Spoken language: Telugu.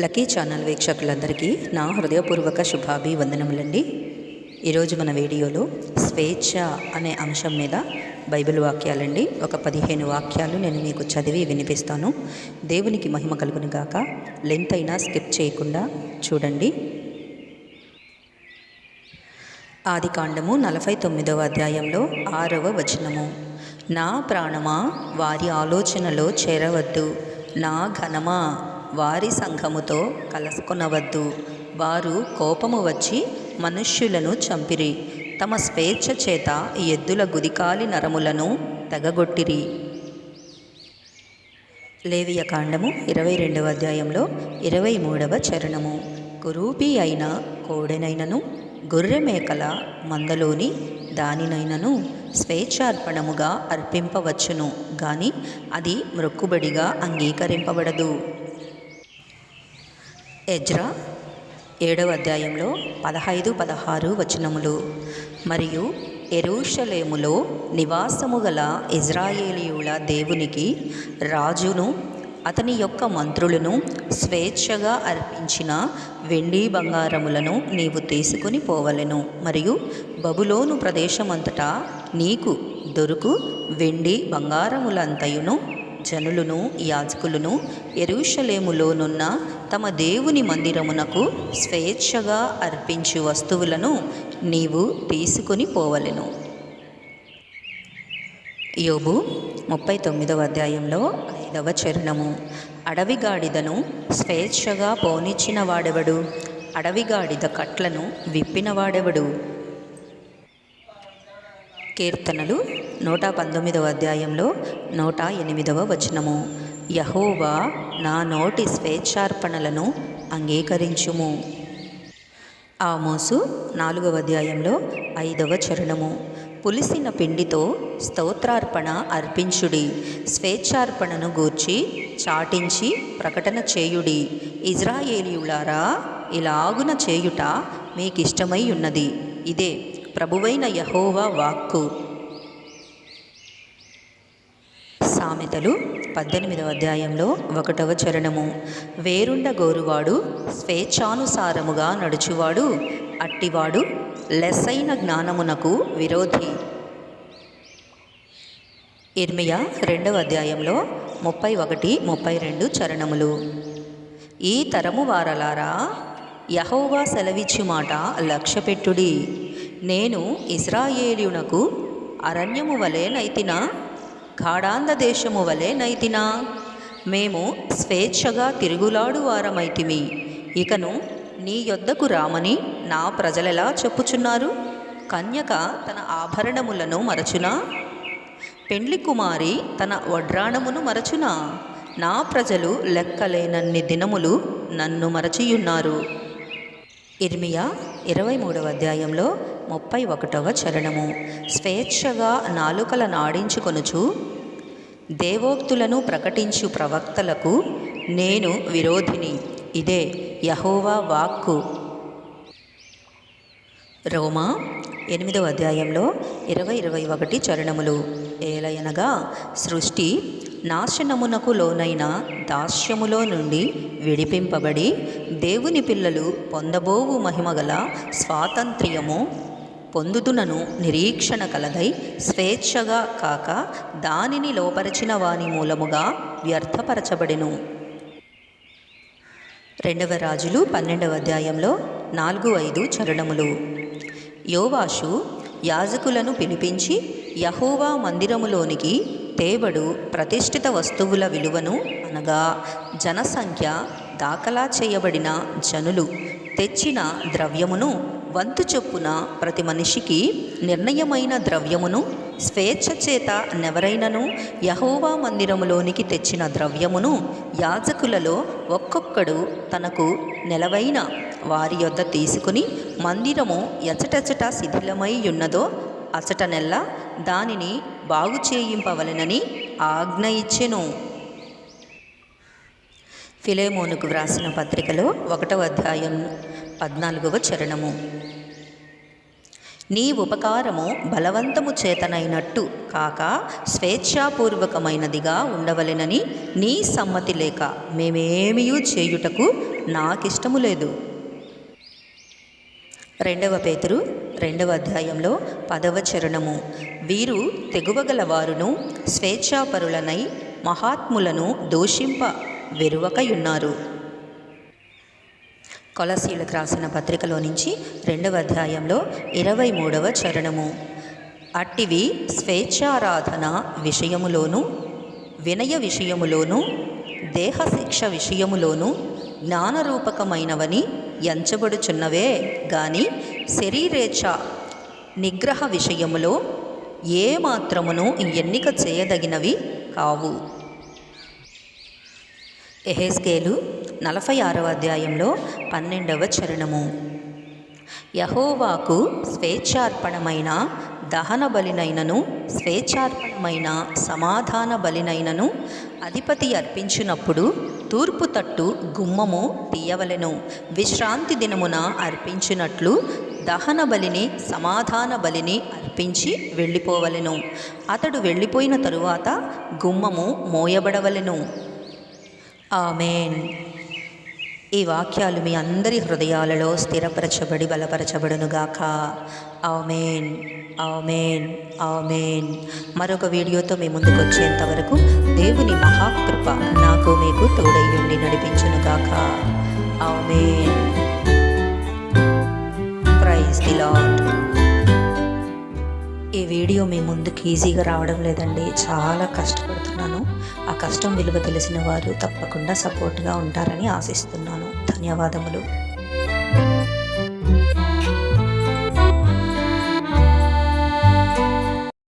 లక్కీ ఛానల్ వీక్షకులందరికీ నా హృదయపూర్వక శుభాభివందనములండి. ఈరోజు మన వీడియోలో స్వేచ్ఛ అనే అంశం మీద బైబిల్ వాక్యాలండి. ఒక పదిహేను వాక్యాలు నేను మీకు చదివి వినిపిస్తాను. దేవునికి మహిమ కలుగును గాక. లెంత్ అయినా స్కిప్ చేయకుండా చూడండి. ఆది కాండము నలభై తొమ్మిదవ అధ్యాయంలో ఆరవ వచనము. నా ప్రాణమా వారి ఆలోచనలో చేరవద్దు. నా ఘనమా వారి సంఘముతో కలుసుకొనవద్దు. వారు కోపము వచ్చి మనుష్యులను చంపిరి. తమ స్వేచ్ఛ చేత ఎద్దుల గుదికాలి నరములను తెగగొట్టిరి. లేవియ కాండము ఇరవై రెండవ అధ్యాయంలో ఇరవై మూడవ చరణము. కురూపి అయిన కోడెనైనను గొర్రె మేకల మందలోని దానినైనను స్వేచ్ఛార్పణముగా అర్పింపవచ్చును. గాని అది మ్రొక్కుబడిగా అంగీకరింపబడదు. ఎజ్రా ఏడవ అధ్యాయంలో పదహైదు పదహారు వచనములు. మరియు ఎరూషలేములో నివాసము గల ఇజ్రాయేలీయుల దేవునికి రాజును అతని యొక్క మంత్రులను స్వేచ్ఛగా అర్పించిన వెండి బంగారములను నీవు తీసుకుని పోవలెను. మరియు బబులోను ప్రదేశమంతటా నీకు దొరుకు వెండి బంగారములంతయును జనులను యాజకులను ఎరుషలేములోనున్న తమ దేవుని మందిరమునకు స్వేచ్ఛగా అర్పించు వస్తువులను నీవు తీసుకొని పోవలెను. యోబు ముప్పై తొమ్మిదవ అధ్యాయంలో ఐదవ చరణము. అడవిగాడిదను స్వేచ్ఛగా పోనిచ్చిన వాడెవడు? అడవిగాడిద కట్లను విప్పినవాడెవడు కీర్తనలు నూట పంతొమ్మిదవ అధ్యాయంలో నూట ఎనిమిదవ వచనము. యహోవా నా నోటి స్వేచ్ఛార్పణలను అంగీకరించుము. ఆమోసు నాలుగవ అధ్యాయంలో ఐదవ చరణము. పులిసిన పిండితో స్తోత్రార్పణ అర్పించుడి. స్వేచ్ఛార్పణను గూర్చి చాటించి ప్రకటన చేయుడి. ఇజ్రాయేలీయులారా ఇలాగున చేయుట మీకిష్టమై ఉన్నది ఇదే ప్రభువైన యహోవా వాక్కు. సామెతలు పద్దెనిమిదవ అధ్యాయంలో ఒకటవ చరణము. వేరుండ గోరువాడు స్వేచ్ఛానుసారముగా నడుచువాడు అట్టివాడు లెస్సైన జ్ఞానమునకు విరోధి. ఇర్మియా రెండవ అధ్యాయంలో ముప్పై ఒకటి ముప్పై రెండు చరణములు. ఈ తరము వారలారా యహోవా సెలవిచ్చు మాట లక్ష్యపెట్టుడి. నేను ఇస్రాయేలునకు అరణ్యము వలె నైతినా గాఢాంధ దేశము వలె నైతినా? మేము స్వేచ్ఛగా తిరుగులాడు వారమైతిమి. ఇకను నీ యొద్దకు రామని నా ప్రజలెలా చెప్పుచున్నారు? కన్యక తన ఆభరణములను మరచునా? పెండ్లి కుమారి తన వడ్రాణమును మరచునా? నా ప్రజలు లెక్కలేనన్ని దినములు నన్ను మరచియున్నారు. ఇర్మియా ఇరవై మూడవ అధ్యాయంలో ముప్పై ఒకటవ చరణము. స్వేచ్ఛగా నాలుకల నాడించుకొనుచు దేవోక్తులను ప్రకటించు ప్రవక్తలకు నేను విరోధిని. ఇదే యహోవా వాక్కు. రోమా ఎనిమిదవ అధ్యాయంలో ఇరవై ఇరవై ఒకటి చరణములు. ఏలయనగా సృష్టి నాశనమునకు లోనైన దాస్యములో నుండి విడిపింపబడి దేవుని పిల్లలు పొందబోవు మహిమగల స్వాతంత్ర్యము పొందుతునను నిరీక్షణ కలదై స్వేచ్ఛగా కాక దానిని లోపరచిన వాని మూలముగా వ్యర్థపరచబడెను. రెండవ రాజులు పన్నెండవ అధ్యాయంలో నాలుగు ఐదు చరణములు. యోవాషు యాజకులను పిలిపించి యహోవా మందిరములోనికి తేబడు ప్రతిష్ఠిత వస్తువుల విలువను అనగా జనసంఖ్య దాఖలా చేయబడిన జనులు తెచ్చిన ద్రవ్యమును వంతు చొప్పున ప్రతి మనిషికి నిర్ణయమైన ద్రవ్యమును స్వేచ్ఛ చేత నెవరైనను యహోవా మందిరములోనికి తెచ్చిన ద్రవ్యమును యాజకులలో ఒక్కొక్కడు తనకు నెలవైన వారి యొద్ద తీసుకుని మందిరము ఎచటెచట శిథిలమై ఉన్నదో అచట నెల్ల దానిని బాగు చేయింపవలెనని ఆజ్ఞ ఇచ్చెను. ఫిలేమోనుకు వ్రాసిన పత్రికలో ఒకటవ అధ్యాయం పద్నాలుగవ చరణము. నీ ఉపకారము బలవంతము చేతనైనట్టు కాక స్వేచ్ఛాపూర్వకమైనదిగా ఉండవలెనని నీ సమ్మతి లేక మేమేమియూ చేయుటకు నాకిష్టము లేదు. రెండవ పేతురు రెండవ అధ్యాయంలో పదవ చరణము. వీరు తెగువగల వారును స్వేచ్ఛాపరులనై మహాత్ములను దూషింప వెరువకయున్నారు. కొలసీలకు రాసిన పత్రికలో నుంచి రెండవ అధ్యాయంలో ఇరవై మూడవ చరణము. అట్టివి స్వేచ్ఛారాధన విషయములోను వినయ విషయములోను దేహశిక్ష విషయములోను జ్ఞానరూపకమైనవని ఎంచబడుచున్నవే. గాని శరీరేచ్ఛ నిగ్రహ విషయములో ఏ మాత్రమును ఎన్నిక చేయదగినవి కావు. ఎహెస్కేలు నలభై ఆరవ అధ్యాయంలో పన్నెండవ చరణము. యహోవాకు స్వేచ్ఛార్పణమైన దహన బలినైనను స్వేచ్ఛార్పణమైన సమాధాన బలినైనను అధిపతి అర్పించినప్పుడు తూర్పు తట్టు గుమ్మము తీయవలెను. విశ్రాంతి దినమున అర్పించినట్లు దహన బలిని సమాధాన బలిని అర్పించి వెళ్ళిపోవలెను. అతడు వెళ్ళిపోయిన తరువాత గుమ్మము మోయబడవలెను. ఆమెన్. ఈ వాక్యాలు మీ అందరి హృదయాలలో స్థిరపరచబడి బలపరచబడునుగాక. ఆమెన్. ఆమెన్. ఆమెన్. మరొక వీడియోతో మీ ముందుకు వచ్చేంత వరకు దేవుని మహాకృప నాకు మీకు తోడయ్యుండి నడిపించునుగాక. ఆమెన్. ప్రైజ్ ది లాడ్ ఈ వీడియో మీ ముందుకు ఈజీగా రావడం లేదండి. చాలా కష్టపడుతున్నాను. ఆ కష్టం విలువ తెలిసిన వారు తప్పకుండా సపోర్ట్గా ఉంటారని ఆశిస్తున్నాను. ధన్యవాదములు.